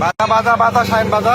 বাধা বাজা বাজা সাইন বাধা